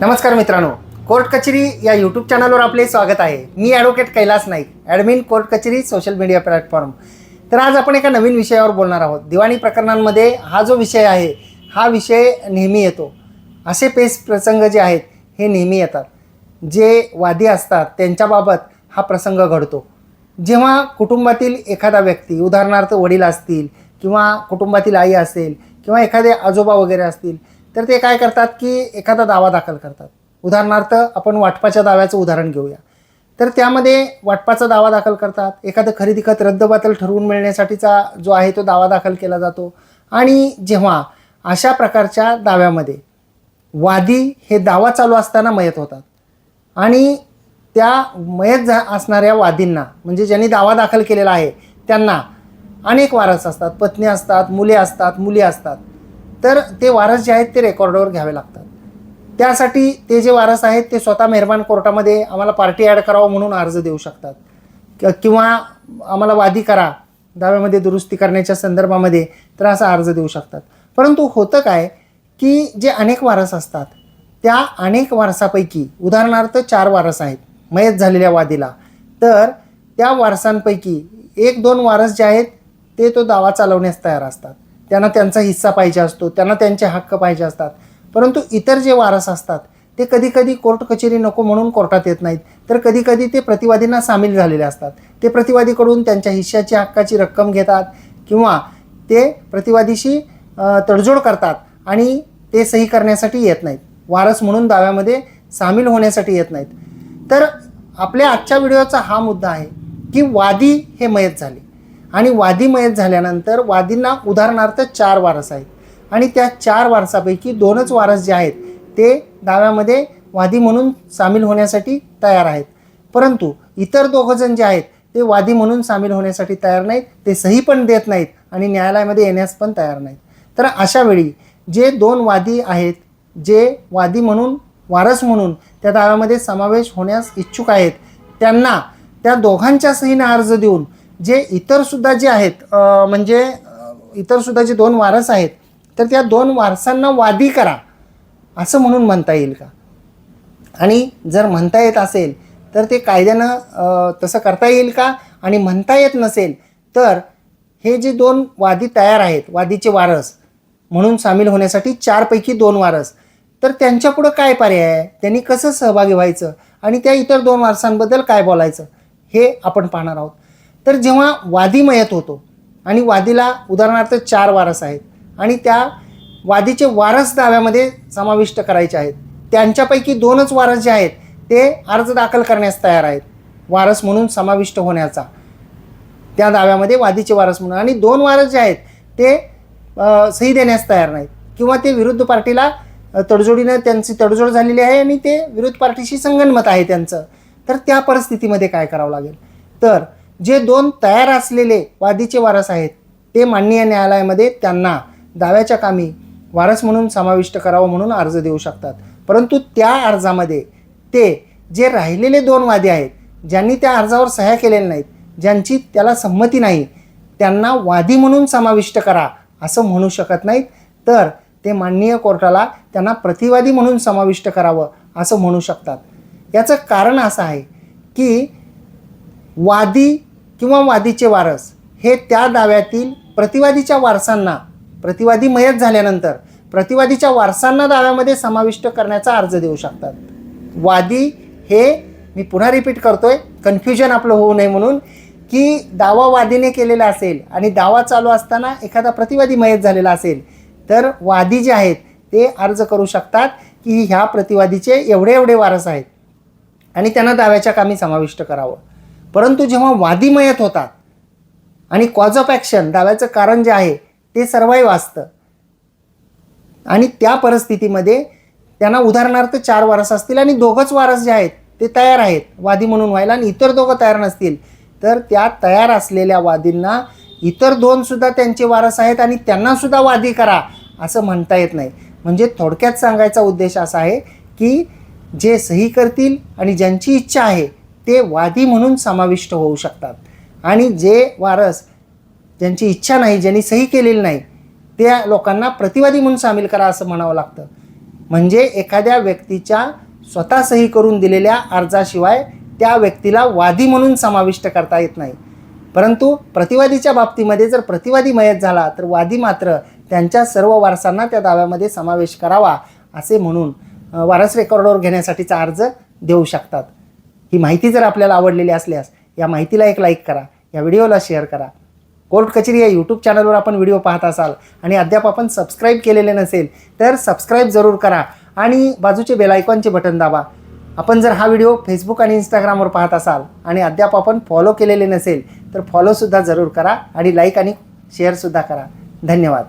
नमस्कार मित्रांनो कोर्ट कचेरी या यूट्यूब चॅनलवर आपले स्वागत आहे. मी advocate Kailas Naik admin court कचेरी सोशल मीडिया प्लॅटफॉर्म तर आज आपण एका नवीन विषयावर बोलणार आहोत. दिवाणी प्रकरणांमध्ये हा जो विषय आहे हा विषय नेहमी येतो. असे पेस प्रसंग जे आहेत हे नेहमी येतात. जे वादी असतात त्यांच्याबाबत हा प्रसंग घडतो. जेव्हा कुटुंबातील एखादा व्यक्ती उदाहरणार्थ वडील असतील किंवा कुटुंबातील आई असेल किंवा एखादे आजोबा वगैरे असतील तर ते काय करतात की एखादा दावा दाखल करतात. उदाहरणार्थ आपण वाटपाच्या दाव्याचं उदाहरण घेऊया. तर त्यामध्ये वाटपाचा दावा दाखल करतात. एखादं खरेदी खत रद्दबातल ठरवून मिळण्यासाठीचा जो आहे तो दावा दाखल केला जातो. आणि जेव्हा अशा प्रकारच्या दाव्यामध्ये वादी हे दावा चालू असताना मयत होतात. आणि त्या मयत झा असणाऱ्या वादींना म्हणजे ज्यांनी दावा दाखल केलेला आहे त्यांना अनेक वारस असतात. पत्नी असतात मुले असतात मुली असतात. तर ते वारस जे आहेत ते रेकॉर्डवर घ्यावे लागतात. त्यासाठी ते जे वारस आहेत ते स्वतः मेहरबान कोर्टामध्ये आम्हाला पार्टी ॲड करावं म्हणून अर्ज देऊ शकतात. किंवा आम्हाला वादी करा दाव्यामध्ये दुरुस्ती करण्याच्या संदर्भामध्ये तर असा अर्ज देऊ शकतात. परंतु होतं काय की जे अनेक वारस असतात त्या अनेक वारसापैकी उदाहरणार्थ चार वारस आहेत मयत झालेल्या वादीला तर त्या वारसांपैकी एक दोन वारस जे आहेत ते तो दावा चालवण्यास तयार असतात. त्यांना त्यांचा हिस्सा पाहिजे असतो त्यांना त्यांचे हक्क पाहिजे असतात. परंतु इतर जे वारस असतात ते कधी कधी कोर्ट कचेरी नको म्हणून कोर्टात येत नाहीत. तर कधी कधी ते प्रतिवादींना सामील झालेले असतात. ते प्रतिवादीकडून त्यांच्या हिश्श्याची हक्काची रक्कम घेतात किंवा ते प्रतिवादीशी तडजोड करतात आणि ते सही करण्यासाठी येत नाहीत. वारस म्हणून दाव्यामध्ये सामील होण्यासाठी येत नाहीत. तर आपल्या आजच्या व्हिडिओचा हा मुद्दा आहे की वादी हे मयत झाले. आणि वादी मयत झाल्यानंतर वादींना उदाहरणार्थ चार वारस आहेत. आणि त्या चार वारसापैकी दोनच वारस जे आहेत ते दाव्यामध्ये वादी म्हणून सामील होण्यासाठी तयार आहेत. परंतु इतर दोघंजण जे आहेत ते वादी म्हणून सामील होण्यासाठी तयार नाहीत ते सही पण देत नाहीत आणि न्यायालयामध्ये येण्यास पण तयार नाहीत. तर अशावेळी जे दोन वादी आहेत जे वादी म्हणून वारस म्हणून त्या दाव्यामध्ये समावेश होण्यास इच्छुक आहेत त्यांना त्या दोघांच्या सहीने अर्ज देऊन जे इतर सुद्धा जे आहेत म्हणजे इतर इतरसुद्धा जे दोन वारस आहेत तर त्या दोन वारसांना वादी करा असं म्हणून म्हणता येईल का? आणि जर म्हणता येत असेल तर ते कायद्यानं तसं करता येईल का? आणि म्हणता येत नसेल तर हे जे दोन वादी तयार आहेत वादीचे वारस म्हणून सामील होण्यासाठी चारपैकी दोन वारस तर त्यांच्यापुढं काय पर्याय आहे? त्यांनी कसं सहभागी व्हायचं? आणि त्या इतर दोन वारसांबद्दल काय बोलायचं? हे आपण पाहणार आहोत. तर जेव्हा वादी मयत होतो आणि वादीला उदाहरणार्थ चार वारस आहेत आणि त्या वादीचे वारस दाव्यामध्ये समाविष्ट करायचे आहेत त्यांच्यापैकी दोनच वारस जे आहेत ते अर्ज दाखल करण्यास तयार आहेत वारस म्हणून समाविष्ट होण्याचा. त्या दाव्यामध्ये वादीचे वारस म्हणून आणि दोन वारस जे आहेत ते सही देण्यास तयार नाहीत किंवा ते विरुद्ध पार्टीला तडजोडीनं त्यांची तडजोड झालेली आहे आणि ते विरुद्ध पार्टीशी संगनमत आहे त्यांचं. तर त्या परिस्थितीमध्ये काय करावं लागेल? तर जे दोन तयार असलेले वादीचे वारस आहेत ते माननीय न्यायालयामध्ये त्यांना दाव्याच्या कामी वारस म्हणून समाविष्ट करावं म्हणून अर्ज देऊ शकतात. परंतु त्या अर्जामध्ये ते जे राहिलेले दोन वादी आहेत ज्यांनी त्या अर्जावर सह्या केलेल्या नाहीत ज्यांची त्याला संमती नाही त्यांना वादी म्हणून समाविष्ट करा असं म्हणू शकत नाहीत तर ते माननीय कोर्टाला त्यांना प्रतिवादी म्हणून समाविष्ट करावं असं म्हणू शकतात. याचं कारण असं आहे की वादी किंवा वादीचे वारस हे त्या दाव्यातील प्रतिवादीच्या वारसांना प्रतिवादी मयत झाल्यानंतर प्रतिवादीच्या वारसांना दाव्यामध्ये समाविष्ट करण्याचा अर्ज देऊ शकतात. वादी हे मी पुन्हा रिपीट करतोय कन्फ्युजन आपलं होऊ नये म्हणून की दावा वादीने केलेला असेल आणि दावा चालू असताना एखादा प्रतिवादी मयत झालेला असेल तर वादी जे आहेत ते अर्ज करू शकतात की ह्या प्रतिवादीचे एवढे एवढे वारस आहेत. आणि त्यांना दाव्याच्या कामी समाविष्ट करावं. परंतु जेव्हा वादी मयत होतात आणि कॉज ऑफ ॲक्शन दाव्याचं कारण जे आहे ते सर्वाईव्ह असतं आणि त्या परिस्थितीमध्ये त्यांना उदाहरणार्थ चार वारस असतील आणि दोघंच वारस जे आहेत ते तयार आहेत. वादी म्हणून व्हायला आणि इतर दोघं तयार नसतील. तर त्या तयार असलेल्या वादींना इतर दोनसुद्धा त्यांचे वारस आहेत आणि त्यांनासुद्धा वादी करा असं म्हणता येत नाही. म्हणजे थोडक्यात सांगायचा उद्देश असा आहे की जे सही करतील आणि ज्यांची इच्छा आहे ते वादी म्हणून समाविष्ट होऊ शकतात. आणि जे वारस ज्यांची इच्छा नाही ज्यांनी सही केलेली नाही त्या लोकांना प्रतिवादी म्हणून सामील करा असं म्हणावं लागतं. म्हणजे एखाद्या व्यक्तीच्या स्वतः सही करून दिलेल्या अर्जाशिवाय त्या व्यक्तीला वादी म्हणून समाविष्ट करता येत नाही. परंतु प्रतिवादीच्या बाबतीमध्ये जर प्रतिवादी मयत झाला तर वादी मात्र त्यांच्या सर्व वारसांना त्या दाव्यामध्ये समावेश करावा असे म्हणून वारस रेकॉर्डवर घेण्यासाठीचा अर्ज देऊ शकतात. ही माहिती जर आपल्याला आवडलेली असल्यास या माहितीला एक लाईक करा या व्हिडिओला शेअर करा. कोर्ट कचेरी या यूट्यूब चॅनलवर आपण व्हिडिओ पाहत असाल आणि अद्याप आपण सबस्क्राईब केलेले नसेल तर सबस्क्राईब जरूर करा आणि बाजूचे बेलायकॉनचे बटन दाबा. आपण जर हा व्हिडिओ फेसबुक आणि इंस्टाग्रामवर पाहत असाल आणि अद्याप आपण फॉलो केलेले नसेल तर फॉलोसुद्धा जरूर करा आणि लाईक आणि शेअरसुद्धा करा. धन्यवाद.